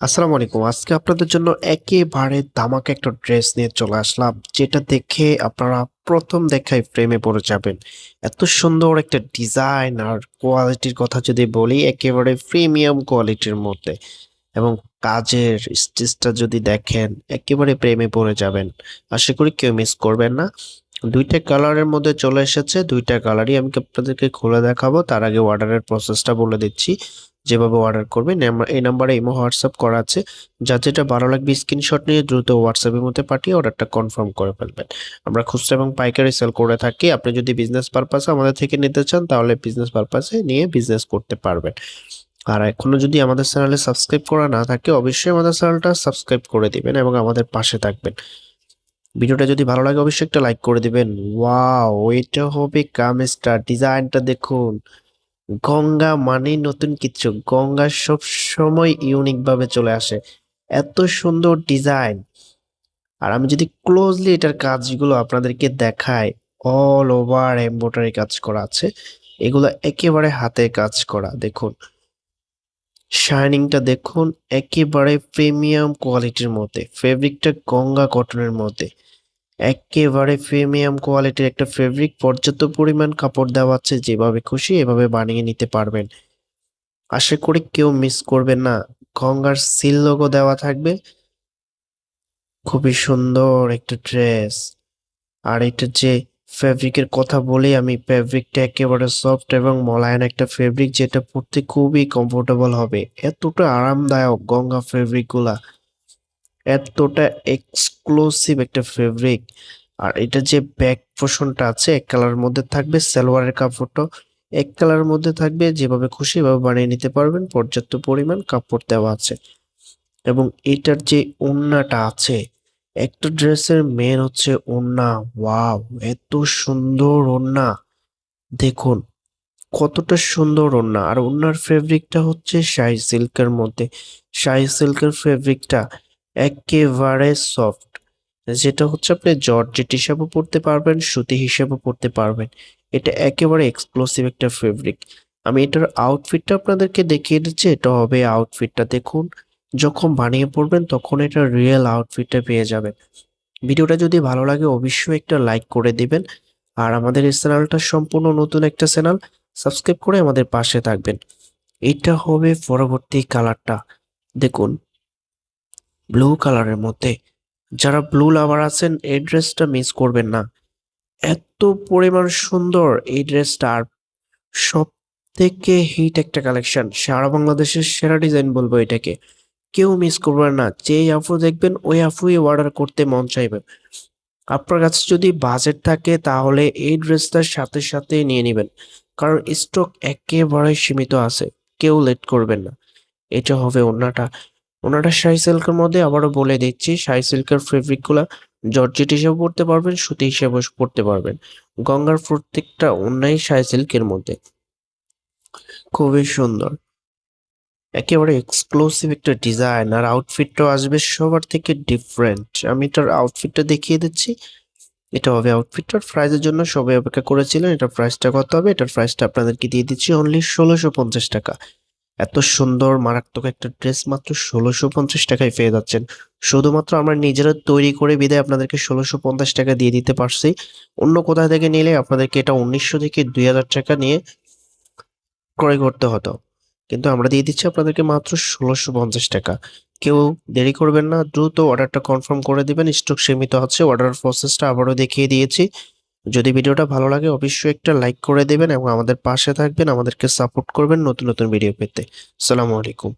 আসসালামু আলাইকুম। আজকে আপনাদের জন্য একেবারে ধামাকা একটা ড্রেস নিয়ে চলে আসলাম, যেটা দেখে আপনারা প্রথম দেখায় প্রেমে পড়ে যাবেন। এত সুন্দর একটা ডিজাইন আর কোয়ালিটির কথা যদি বলি, একেবারে প্রিমিয়াম কোয়ালিটির মধ্যে। এবং কাজের স্টিচটা যদি দেখেন, একেবারে প্রেমে পড়ে যাবেন। আশা করি কেউ মিস করবেন না। দুইটা কালারের মধ্যে চলে এসেছে, দুইটা কালারই আমি আপনাদেরকে খুলে দেখাবো। তার আগে অর্ডারের প্রসেসটা বলে দিচ্ছি। যেভাবে অর্ডার করবেন এই নাম্বারে ইমো হোয়াটসঅ্যাপ করা আছে। যার যেটা ভালো লাগবে স্ক্রিনশট নিয়ে দ্রুত হোয়াটসঅ্যাপের মধ্যে পাঠিয়ে অর্ডারটা কনফার্ম করে ফেলবেন। আমরা খুচরা এবং পাইকারি সেল করে থাকি। আপনি যদি বিজনেস পারপাসে আমাদের থেকে নিতে চান, তাহলে বিজনেস পারপাসে নিয়ে বিজনেস করতে পারবেন। আর এখনও যদি আমাদের চ্যানেলে সাবস্ক্রাইব করা না থাকে, অবশ্যই আমাদের চ্যানেলটা সাবস্ক্রাইব করে দিবেন এবং আমাদের পাশে থাকবেন। ভিডিওটা যদি ভালো লাগে, অবশ্যই একটা লাইক করে দিবেন। ওয়াও এটা হবে কামিজটা ডিজাইনটা দেখুন। গঙ্গা মানেই নতুন কিছু। গঙ্গা সব সময় ইউনিক ভাবে চলে আসে। এত সুন্দর ডিজাইন আর আমি যদি ক্লোজলি এটার কাজগুলো আপনাদেরকে দেখাই অল ওভার এমব্রয়ডারি কাজ করা আছে। এগুলো একেবারে হাতে কাজ করা, দেখুন। শাইনিংটা দেখুন, একেবারে প্রিমিয়াম কোয়ালিটির মধ্যে ফেব্রিকটা গঙ্গা কটনের মধ্যে। একেবারে প্রিমিয়াম কোয়ালিটির একটা ফেব্রিক, পর্যাপ্ত পরিমাণ কাপড় দেওয়া আছে, যেভাবে খুশি এভাবে বানিয়ে নিতে পারবেন। আশা করি কেউ মিস করবেন না। গঙ্গার সিল লোগো দেওয়া থাকবে। খুবই সুন্দর একটা ড্রেস। আর এটা যে ফেব্রিকের কথা বলি, আমি ফেব্রিকটা একেবারে সফট এবং মোলায়েম একটা ফেব্রিক, যেটা পরতে খুবই কমফোর্টেবল হবে। এতটা আরামদায়ক গঙ্গা ফেব্রিকগুলা এতটা এক্সক্লুসিভ একটা ফেব্রিক আর এটা যে ব্যাক পোর্শনটা আছে, এক কালারের মধ্যে থাকবে সালোয়ারের কাপড়টা এক কালারের মধ্যে থাকবে, যেভাবে খুশি এভাবে বানিয়ে নিতে পারবেন, পর্যাপ্ত পরিমাণ কাপড় দেওয়া আছে। এবং এটার যে ওড়নাটা আছে, একটা ড্রেসের মেন হচ্ছে ওড়না ওয়াও এত সুন্দর ওড়না দেখুন, কতটা সুন্দর ওড়না আর ওড়নার ফেব্রিকটা হচ্ছে শাহি সিল্কের মধ্যে। শাহি সিল্কের ফেব্রিকটা একেবারে সফট যেটা হচ্ছে আপনি জর্জেট হিসাবেও পড়তে পারবেন, সুতি হিসাবেও পড়তে পারবেন। এটা একেবারে এক্সক্লুসিভ একটা ফেব্রিক আমি এটার আউটফিটটা আপনাদেরকে দেখিয়ে দিচ্ছি, এটা হবে আউটফিটটা দেখুন, যখন বানিয়ে পড়বেন তখন এটা রিয়েল আউটফিটটা পেয়ে যাবেন। ভিডিওটা যদি ভালো লাগে অবশ্যই একটা লাইক করে দিবেন। আর আমাদের এই চ্যানেলটা সম্পূর্ণ নতুন একটা চ্যানেল সাবস্ক্রাইব করে আমাদের পাশে থাকবেন। এটা হবে পরবর্তী কালারটা দেখুন ব্লু কালারের মধ্যে যারা ব্লু লাভার আছেন, এই ড্রেসটা মিস করবেন না। এত পরিমাণ সুন্দর এই ড্রেসটা আর সব থেকে হিট একটা কালেকশন সারা বাংলাদেশের সেরা ডিজাইন বলব এটাকে। কেউ মিস করবেন না যে আফু দেখবেন, ওই আফুই অর্ডার করতে মন চাইবে। আপনার কাছে যদি বাজেট থাকে, তাহলে এই ড্রেসটার সাথে সাথে নিয়ে নেবেন। কারণ স্টক একেবারে সীমিত আছে, কেউ লেট করবেন না। এটা হবে ওনাটা ওনাটা শাহি সিল্কের মধ্যে আবারও বলে দিচ্ছি, শাহি সিল্কের ফেব্রিকগুলো জর্জেট হিসেবে পড়তে পারবেন, সুতি হিসেবে পড়তে পারবেন। গঙ্গার প্রত্যেকটা অন্যায় শাহি সিল্কের মধ্যে। খুবই সুন্দর। একেবারে এক্সক্লুসিভ একটা ডিজাইন আর আউটফিটটাও আসবে সবার থেকে ডিফারেন্ট আমি এটার আউটফিটটা দেখিয়ে দিচ্ছি। এটা হবে আউটফিটটার প্রাইজের জন্য সবাই অপেক্ষা করেছিলেন। এটার প্রাইসটা কত হবে? এটার প্রাইসটা আপনাদেরকে দিয়ে দিচ্ছি অনলি ষোলোশো পঞ্চাশ টাকা। এত সুন্দর, মারাত্মক একটা ড্রেস মাত্র ষোলোশো পঞ্চাশ টাকায় পেয়ে যাচ্ছেন। শুধুমাত্র আমরা নিজেরা তৈরি করে বিদায় আপনাদেরকে ষোলোশো পঞ্চাশ টাকা দিয়ে দিতে পারছি। অন্য কোথাও থেকে নিলে আপনাদেরকে এটা উনিশশো থেকে দুই হাজার টাকা নিয়ে ক্রয় করতে হতো। কিন্তু আমরা দিয়ে দিচ্ছি আপনাদেরকে মাত্র ষোলোশো পঞ্চাশ টাকা। কেউ দেরি করবেন না, দ্রুত অর্ডারটা কনফার্ম করে দিবেন। স্টক সীমিত আছে, অর্ডার প্রসেসটা আবারও দেখিয়ে দিয়েছি। যদি ভিডিওটা ভালো লাগে, অবশ্যই একটা লাইক করে দেবেন এবং আমাদের পাশে থাকবেন, আমাদেরকে সাপোর্ট করবেন নতুন নতুন ভিডিও পেতে। সালামু আলাইকুম।